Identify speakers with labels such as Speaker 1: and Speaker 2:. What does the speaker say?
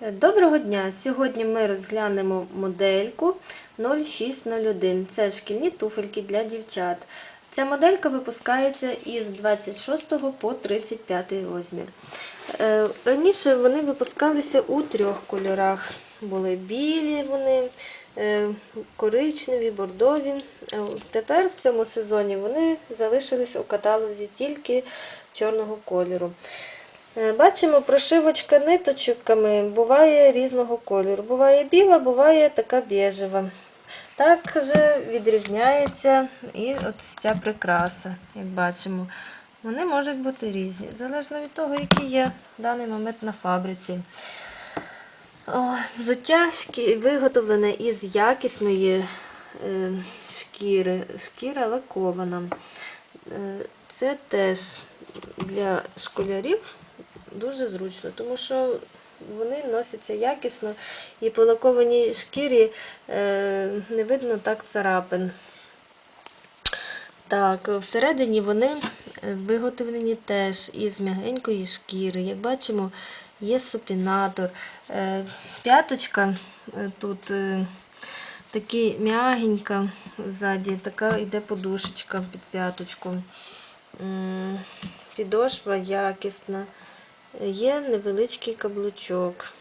Speaker 1: Доброго дня! Сьогодні ми розглянемо модельку 0601. Це шкільні туфельки для дівчат. Ця моделька випускається із 26 по 35 розмір. Е, Раніше вони випускалися у трьох кольорах. Були білі, вони, е, коричневі, бордові. Тепер в цьому сезоні вони залишились у каталозі тільки чорного кольору. Е, Бачимо, прошивочка ниточками буває різного кольору. Буває біла, буває така біжева. Також відрізняється і от ця прикраса, як бачимо. Вони можуть бути різні, залежно від того, які є в даний момент на фабриці. О, взуття виготовлене із якісної е, шкіри, шкіра лакована. Е, Це теж для школярів дуже зручно, тому що вони носяться якісно і по лакованій шкірі е, не видно так царапин. Так, всередині вони е, виготовлені теж із м'ягенької шкіри. Як бачимо, є супінатор. Е, П'яточка тут такі м'ягенька ззаді, така йде подушечка під п'яточку. Підошва якісна. Є невеличкий каблучок.